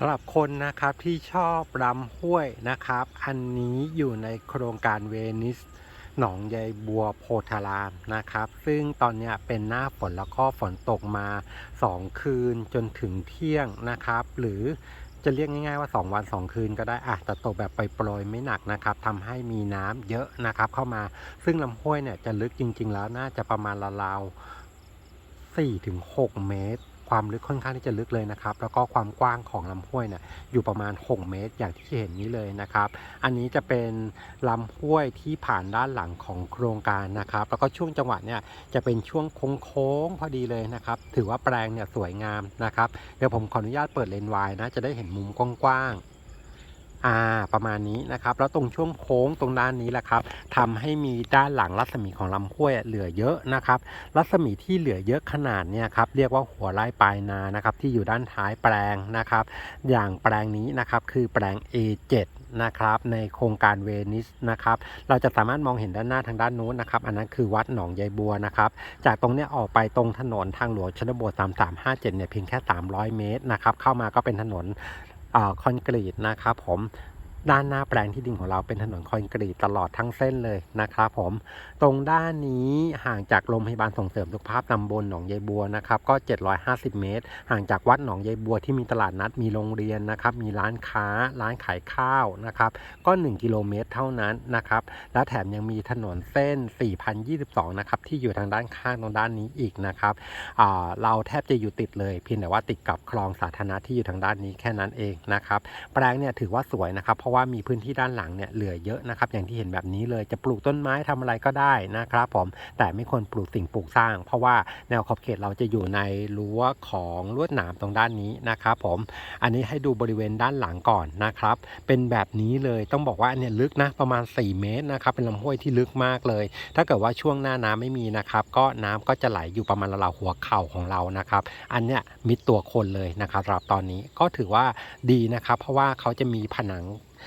สำหรับคนนะครับที่ชอบรำห้วยนะครับ อันนี้อยู่ในโครงการเวนิสหนองใยบัวโพธารามนะครับ ซึ่งตอนนี้เป็นหน้าฝนแล้วก็ฝนตกมา 2 คืนจนถึงเที่ยงนะครับ หรือจะเรียกง่ายๆว่า 2 วัน 2 คืนก็ได้อะแต่ตกแบบไปโปรยไม่หนักนะครับทำให้มีน้ำเยอะนะครับ เข้ามาซึ่งลำห้วยเนี่ยจะลึกจริง ๆ แล้วน่าจะประมาณราวๆ4ถึง6เมตร ความลึกค่อนข้างที่จะลึกเลยนะครับ แล้วก็ความกว้างของลำห้วยเนี่ยอยู่ประมาณ 6 เมตร อย่างที่เห็นนี้เลยนะครับ อันนี้จะเป็นลำห้วยที่ผ่านด้านหลังของโครงการนะครับ แล้วก็ช่วงจังหวะเนี่ยจะเป็นช่วงโค้งๆพอดีเลยนะครับ ถือว่าแปลงเนี่ยสวยงามนะครับ เดี๋ยวผมขออนุญาตเปิดเลนส์วายนะ จะได้เห็นมุมกว้างๆ อ่าประมาณนี้นะครับ แล้วตรงช่วงโค้งตรงด้านนี้แหละครับทำให้มีด้านหลังรัศมีของลำห้วยเหลือเยอะนะครับ รัศมีที่เหลือเยอะขนาดเนี่ยครับเรียกว่าหัวไร่ปลายนานะครับที่อยู่ด้านท้ายแปลงนะครับ อย่างแปลงนี้นะครับคือแปลง A7 นะครับในโครงการเวนิสนะครับ เราจะสามารถมองเห็นด้านหน้าทางด้านนู้นนะครับ อันนั้นคือวัดหนองยายบัวนะครับ จากตรงนี้ออกไปตรงถนนทางหลวงชนบท 3357 เนี่ยเพียงแค่ 300 เมตรนะครับ เข้ามาก็เป็นถนน คอนกรีตนะครับผม ด้านหน้าแปลงที่ดินของเราเป็นถนนคอนกรีตตลอดทั้งเส้นเลยนะครับผม ตรงด้านนี้ห่างจากโรงพยาบาลส่งเสริมสุขภาพตำบลหนองยายบัวนะครับก็ 750 เมตร ห่างจากวัดหนองยายบัวที่มีตลาดนัดมีโรงเรียนนะครับมีร้านค้าร้านขายข้าวนะครับก็ 1 กิโลเมตรเท่านั้นนะครับและแถมยังมีถนนเส้น 4022 นะครับที่อยู่ทางด้านข้างตรงด้านนี้อีกนะครับเราแทบจะอยู่ติดเลยเพียงแต่ว่าติดกับคลองสาธารณะที่อยู่ทางด้านนี้แค่นั้นเองนะครับแปลงเนี่ยถือว่าสวยนะครับเพราะว่ามีพื้นที่ด้านหลังเนี่ยเหลือเยอะนะครับอย่างที่เห็นแบบนี้เลยจะปลูกต้นไม้ทำอะไรก็ได้นะครับผมแต่ไม่ควรปลูกสิ่งปลูกสร้าง เพราะว่าแนวขอบเขตเราจะอยู่ในรั้วของลวดหนามตรงด้านนี้นะครับผมอันนี้ให้ดูบริเวณด้านหลังก่อนนะครับ เป็นแบบนี้เลยต้องบอกว่าเนี่ยลึกนะประมาณ 4 เมตรนะครับเป็นลำห้วยที่ลึกมากเลย ถ้าเกิดว่าช่วงหน้าน้ำไม่มีนะครับ ก็น้ำก็จะไหลอยู่ประมาณราวหัวเข่าของเรานะครับ อันเนี้ยมิดตัวคนเลยนะครับสำหรับตอนนี้ก็ถือว่าดีนะครับ เพราะว่าเขาจะมีผนัง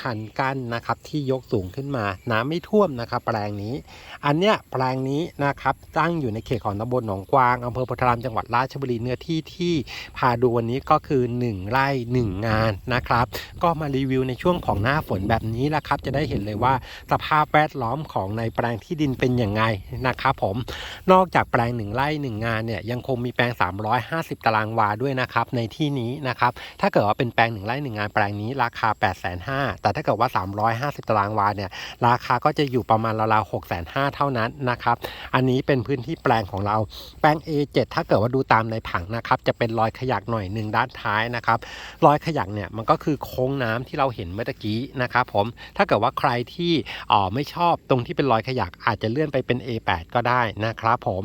คันกั้นนะครับที่ยกสูงขึ้นมา น้ำไม่ท่วมนะครับ แปลงนี้ อันเนี้ยแปลงนี้นะครับตั้งอยู่ในเขตของตำบลหนองกวางอำเภอโพธารามจังหวัดราชบุรีเนื้อที่ที่พาดูวันนี้ก็คือ 1 ไร่ 1 งานนะครับ ก็มารีวิวในช่วงของหน้าฝนแบบนี้แหละครับ จะได้เห็นเลยว่าสภาพแวดล้อมของในแปลงที่ดินเป็นอย่างไงนะครับผมนอกจากแปลง 1 ไร่ 1 งานเนี่ยยังคงมีแปลง 350 ตารางวาด้วยนะครับในที่นี้นะครับถ้าเกิดว่าเป็นแปลง 1 ไร่ 1 งานแปลงนี้ราคา 8 5 0 0 0แต่ถ้าเกิดว่า 350 ตารางวาเนี่ยราคาก็จะอยู่ประมาณราวๆ6 5 0 0 0เท่านั้นนะครับอันนี้เป็นพื้นที่แปลงของเราแปลง A7 ถ้าเกิดว่าดูตามในผังนะครับจะเป็นรอยขยักหน่อยหนึ่งด้านท้ายนะครับรอยขยักเนี่ยมันก็คือโค้งน้ำที่เราเห็นเมื่อกี้นะครับผมถ้าเกิดว่าใครที่อ๋อไม่ชอบตรงที่เป็นรอยขยักอาจจะเลื่อนไปเป็น A8 ก็ได้นะครับผม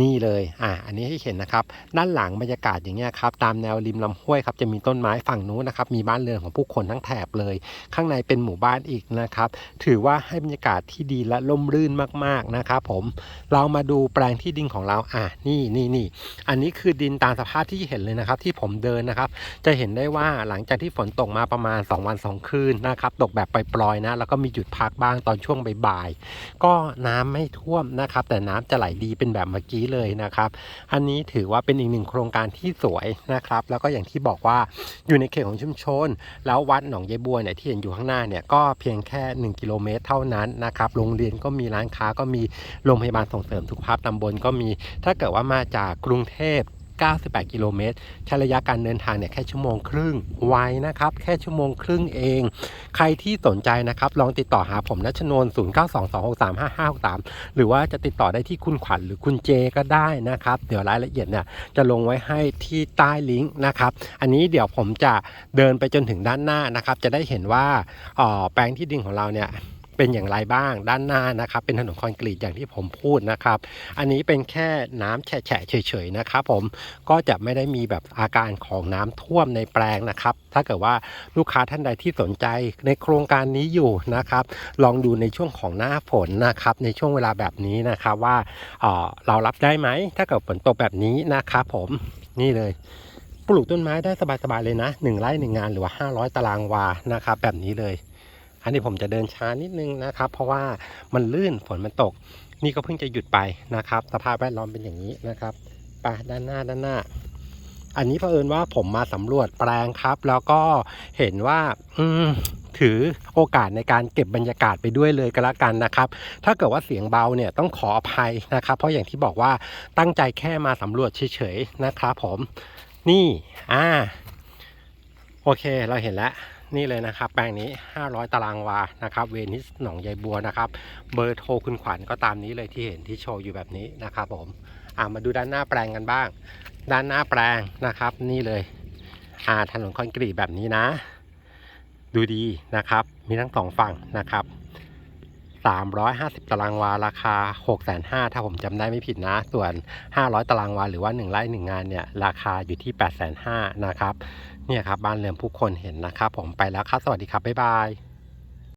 นี่เลยอ่าอันนี้ให้เห็นนะครับด้านหลังบรรยากาศอย่างเงี้ยครับตามแนวริมลำห้วยครับจะมีต้นไม้ฝั่งนู้นนะครับมีบ้านเรือนของผู้คนทั้งแถบเลยข้างในเป็นหมู่บ้านอีกนะครับ ถือว่าให้บรรยากาศที่ดีและร่มรื่นมากๆนะครับผมเรามาดูแปลงที่ดินของเราอะนี่นี่นี่อันนี้คือดินตามสภาพที่เห็นเลยนะครับ ที่ผมเดินนะครับ จะเห็นได้ว่าหลังจากที่ฝนตกมาประมาณ 2 วัน 2 คืนนะครับตกแบบปล่อยๆนะ แล้วก็มีหยุดพักบ้างตอนช่วงบ่ายๆก็น้ำไม่ท่วมนะครับ แต่น้ำจะไหลดีเป็นแบบเมื่อกี้เลยนะครับ อันนี้ถือว่าเป็นอีกหนึ่งโครงการที่สวยนะครับ แล้วก็อย่างที่บอกว่าอยู่ในเขตของชุมชน แล้ววัดหนองยายบัวเนี่ยที่เห็นอยู่ข้างหน้าเนี่ยก็เพียงแค่ 1 กิโลเมตรเท่านั้นนะครับโรงเรียนก็มีร้านค้าก็มีโรงพยาบาลส่งเสริมสุขภาพตำบลก็มี ถ้าเกิดว่ามาจากกรุงเทพ 98 กิโลเมตรใช้ระยะการเดินทางเนี่ยแค่ชั่วโมงครึ่งไวนะครับ แค่ชั่วโมงครึ่งเอง ใครที่สนใจนะครับ ลองติดต่อหาผมนัชนนท์0922635563 หรือว่าจะติดต่อได้ที่คุณขวัญหรือคุณเจก็ได้นะครับ เดี๋ยวรายละเอียดเนี่ยจะลงไว้ให้ที่ใต้ลิงก์นะครับ อันนี้เดี๋ยวผมจะเดินไปจนถึงด้านหน้านะครับ จะได้เห็นว่าออแปลงที่ดินของเราเนี่ย เป็นอย่างไรบ้างด้านหน้านะครับ เป็นถนนคอนกรีตอย่างที่ผมพูดนะครับ อันนี้เป็นแค่น้ำแฉะเฉยๆนะครับ ผมก็จะไม่ได้มีแบบอาการของน้ำท่วมในแปลงนะครับ ถ้าเกิดว่าลูกค้าท่านใดที่สนใจในโครงการนี้อยู่นะครับ ลองดูในช่วงของหน้าฝนนะครับ ในช่วงเวลาแบบนี้นะครับว่าเออเรารับได้ไหมถ้าเกิดฝนตกแบบนี้นะครับผมนี่เลยปลูกต้นไม้ได้สบายๆเลยนะ1ไร่หนึ่งงานหรือว่า 500 ตารางวานะครับแบบนี้เลย อันนี้ผมจะเดินช้านิดนึงนะครับ เพราะว่ามันลื่นฝนมันตก นี่ก็เพิ่งจะหยุดไปนะครับ สภาพแวดล้อมเป็นอย่างนี้นะครับไปด้านหน้าด้านหน้า อันนี้เผอิญว่าผมมาสำรวจแปลงครับ แล้วก็เห็นว่า อืมถือโอกาสในการเก็บบรรยากาศไปด้วยเลยก็แล้วกันนะครับ ถ้าเกิดว่าเสียงเบาเนี่ยต้องขออภัยนะครับ เพราะอย่างที่บอกว่าตั้งใจแค่มาสำรวจเฉยๆนะครับผม นี่ อ่า โอเคเราเห็นแล้วนี่เลยนะครับแปลงนี้ 500 ตารางวานะครับเวนิสหนองยายบัวนะครับเบอร์โทรคุณขวัญก็ตามนี้เลยที่เห็นที่โชว์อยู่แบบนี้นะครับผมอ่ามาดูด้านหน้าแปลงกันบ้าง ด้านหน้าแปลงนะครับ นี่เลยอ่าถนนคอนกรีตแบบนี้นะ ดูดีนะครับ มีทั้งสองฝั่งนะครับ 350 ตารางวาราคา 6,500ถ้าผมจำได้ไม่ผิดนะ ส่วน 500 ตารางวาหรือว่า 1ไร่1งานเนี่ยราคาอยู่ที่ 8,500นะครับ เนี่ยครับบ้านเรือนผู้คนเห็นนะครับ ผมไปแล้วครับ สวัสดีครับ บ๊ายบาย